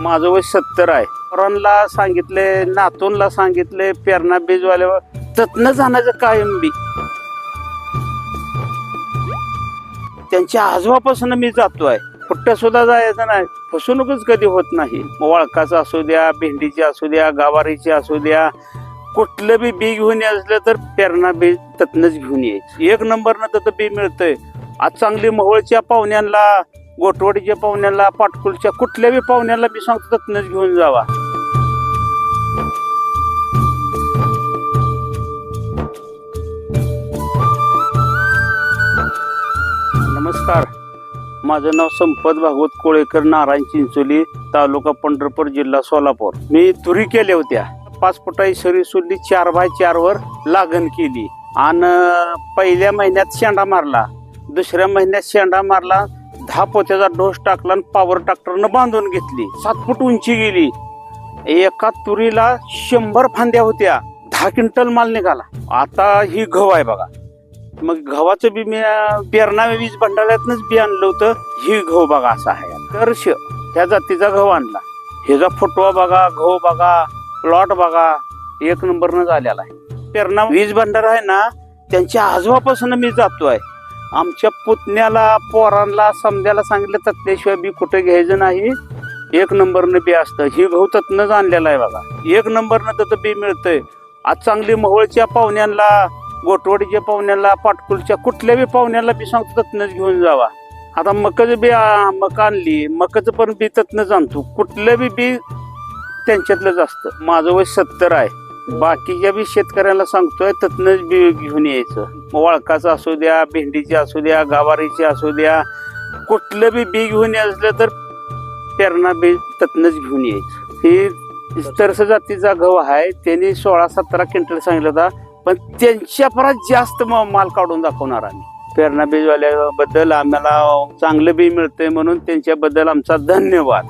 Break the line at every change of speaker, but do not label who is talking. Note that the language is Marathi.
माझं वय सत्तर आहे. पोरांना सांगितले नातूनला सांगितले पेरणा बीजवाल्यावर. तत्न जाण्याचं कायम बी. त्यांच्या आजोबापासून मी जातोय कुठं सुद्धा जायचं नाही. फसवणूकच कधी होत नाही. मग वळकाचं असू द्या भेंडीची असू द्या गावारीची असू द्या कुठलं बी बी घेऊन यायचं तर पेरणा बी तत्नच घेऊन यायचं. एक नंबरनं तर बी मिळतंय. आज चांगली मोहळच्या पाहुण्यांना गोटवडीच्या पाहुण्याला पाटकुलच्या कुठल्या बी पाहुण्याला मी सांगतो तत्नच घेऊन जावा. नमस्कार. माझं नाव संपत भागवत कोळेकर नारायण चिंचोली तालुका पंढरपूर जिल्हा सोलापूर. मी तुरी केल्या होत्या. पाच फुटाई सरी सोडली चार बाय चार वर लागण केली. आणि पहिल्या महिन्यात शेंडा मारला. दुसऱ्या महिन्यात शेंडा मारला. दहा पोत्याचा डोस टाकला आणि पॉवर ट्रॅक्टरनं बांधून घेतली. सात फूट उंची गेली. एका तुरीला शंभर फांद्या होत्या. दहा क्विंटल माल निघाला. आता ही गहू आहे बघा. मग गव्हाचं बी मी अं, पेरणा वीज भंडाऱ्यातनच बी आणलं होतं. ही गहू बघा असा आहे. कर्ष ह्या जातीचा गहू आणला. ह्याचा फुटवा बघा गहू बघा प्लॉट बघा. एक नंबरनं झालेला आहे. पेरणा वीज भंडार आहे ना त्यांच्या आजोबापासून मी जातो आहे आमच्या पुतण्याला पोरांना समजायला सांगितलं तत्त्याशिवाय बी कुठे घ्यायचं नाही. एक नंबरनं बी असतं. ही गहू तत्नच आणलेला आहे बघा. एक नंबरनं तर बी मिळतंय. आज चांगली मोहळच्या पाहुण्यांना गोटवडीच्या पाहुण्याला पाटकुलच्या कुठल्या बी पाहुण्याला बी सांगतो तत्नच घेऊन जावा. आता मकच बी मका आणली मकाचं पण बी तत्नच आणतो. कुठलं बी बी त्यांच्यातलंच असतं. माझं वय सत्तर आहे. बाकीच्या बी शेतकऱ्याला सांगतोय तत्नच बी घेऊन यायचं. मग वळकाचं असू द्या भेंडीची असू द्या गावारीची असू द्या कुठलं बी बी घेऊन यायचं तर पेरणा बी तत्नच घेऊन यायचं. ही तरस जातीचा गहू आहे त्यांनी सोळा सतरा क्विंटल सांगितलं होता पण त्यांच्या परत जास्त म- माल काढून दाखवणार आम्ही. पेरणा बीजवाल्याबद्दल आम्हाला चांगलं बी मिळतंय म्हणून त्यांच्याबद्दल आमचा धन्यवाद.